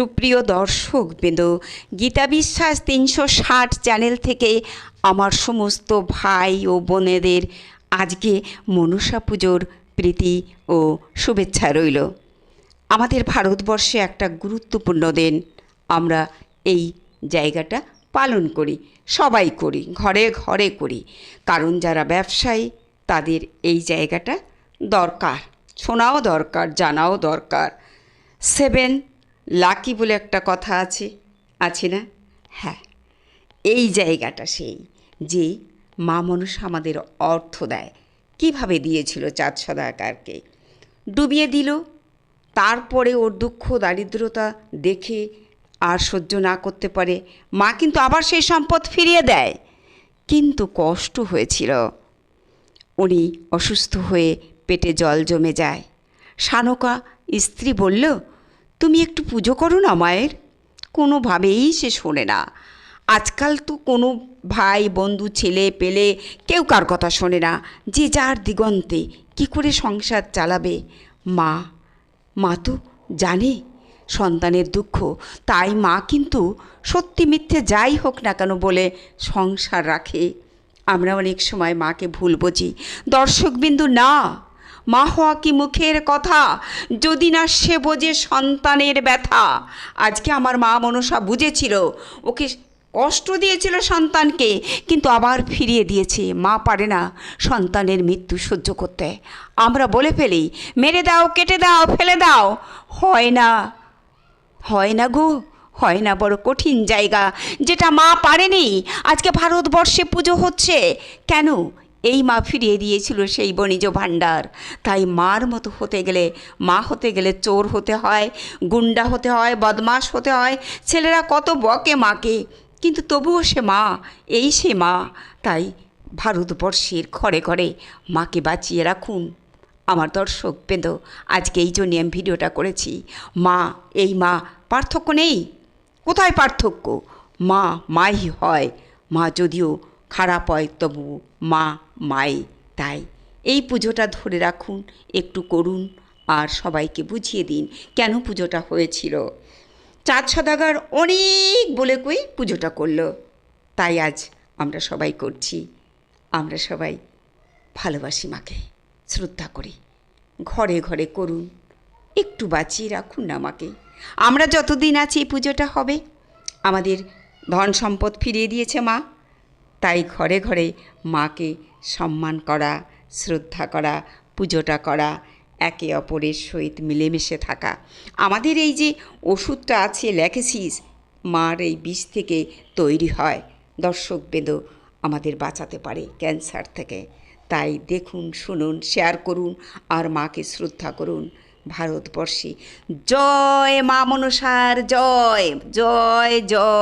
সুপ্রিয় দর্শক বৃন্দ, গীতা বিশ্বাস তিনশো ষাট চ্যানেল থেকে আমার সমস্ত ভাই ও বোনেদের আজকে মনসা পুজোর প্রীতি ও শুভেচ্ছা রইল। আমাদের ভারতবর্ষে একটা গুরুত্বপূর্ণ দিন। আমরা এই জায়গাটা পালন করি, সবাই করি, ঘরে ঘরে করি। কারণ যারা ব্যবসায়ী, তাদের এই জায়গাটা দরকার। শোনাও দরকার, জানাও দরকার। সেভেন লাকি বলে একটা কথা আছে আছে না? হ্যাঁ এই জায়গাটা সেই যে মা মানুষ আমাদের অর্থ দেয়। কীভাবে দিয়েছিল চাঁদ সদাকারকে? ডুবিয়ে দিল, তারপরে ওর দুঃখ দারিদ্রতা দেখে আর সহ্য না করতে পারে। মা কিন্তু আবার সেই সম্পদ ফিরিয়ে দেয়। কিন্তু কষ্ট হয়েছিল। উনি অসুস্থ হয়ে পেটে জল জমে যায়। সানকা স্ত্রী বলল তুমি একটু পুজো করো না মায়ের? কোনোভাবেই সে শোনে না। আজকাল তো কোনো ভাই, বন্ধু, ছেলে, পেলে কেউ কার কথা শোনে না। যে যার দিগন্তে কি করে সংসার চালাবে? মা মা তো জানে সন্তানের দুঃখ। তাই মা কিন্তু সত্যি মিথ্যে যাই হোক না কেন বলে সংসার রাখে। আমরা অনেক সময় মাকে ভুল বুঝি। দর্শকবিন্দু না। মা হওয়া কি মুখের কথা? যদি না সে বোঝে সন্তানের ব্যথা। আজকে আমার মা মনসা বুঝেছিল, ওকে কষ্ট দিয়েছিল সন্তানকে, কিন্তু আবার ফিরিয়ে দিয়েছে। মা পারে না সন্তানের মৃত্যু সহ্য করতে। আমরা বলে ফেলি, মেরে দাও, কেটে দাও, ফেলে দাও। হয় না হয় না গো, হয় না বড় কঠিন জায়গা। যেটা মা পারেনি, আজকে ভারতবর্ষে পুজো হচ্ছে। কেন? এই মা ফিরিয়ে দিয়েছিল সেই বণিজ ভাণ্ডার। তাই মার মতো হতে গেলে মা হতে গেলে চোর হতে হয় গুন্ডা হতে হয় বদমাস হতে হয়, ছেলেরা কত বকে মাকে। কিন্তু তবুও সে মা, এই সে মা। তাই ভারতবর্ষের ঘরে ঘরে মাকে বাঁচিয়ে রাখুন। আমার দর্শক পেদ আজকে এই জন্যে আমি ভিডিওটা করেছি। মা, এই মা, পার্থক্য নেই? কোথায় পার্থক্য? মা মাই হয়। মা যদিও খারাপ হয় তবু মা, মাই তাই। এই পুজোটা ধরে রাখুন, একটু করুন আর সবাইকে বুঝিয়ে দিন কেন পুজোটা হয়েছিল। চাঁদ সদাগার অনেক বলে কই পুজোটা করল। তাই আজ আমরা সবাই করছি। আমরা সবাই ভালোবাসি মাকে, শ্রদ্ধা করি। ঘরে ঘরে করুন, একটু বাঁচিয়ে রাখুন না মাকে। আমরা যতদিন আছি এই পুজোটা হবে। আমাদের ধন সম্পদ ফিরিয়ে দিয়েছে মা। তাই ঘরে ঘরে মাকে সম্মান করা, শ্রদ্ধা করা, পুজোটা করা, একে অপরের সহিত মিলেমিশে থাকা। আমাদের এই যে ওষুধটা আছে লেখেছিস মার এই বিষ থেকে তৈরি হয়। দর্শক বেদ আমাদের বাঁচাতে পারে ক্যান্সার থেকে। তাই দেখুন, শুনুন, শেয়ার করুন আর মাকে শ্রদ্ধা করুন ভারতবর্ষে। জয় মা মনসার, জয় জয় জয়।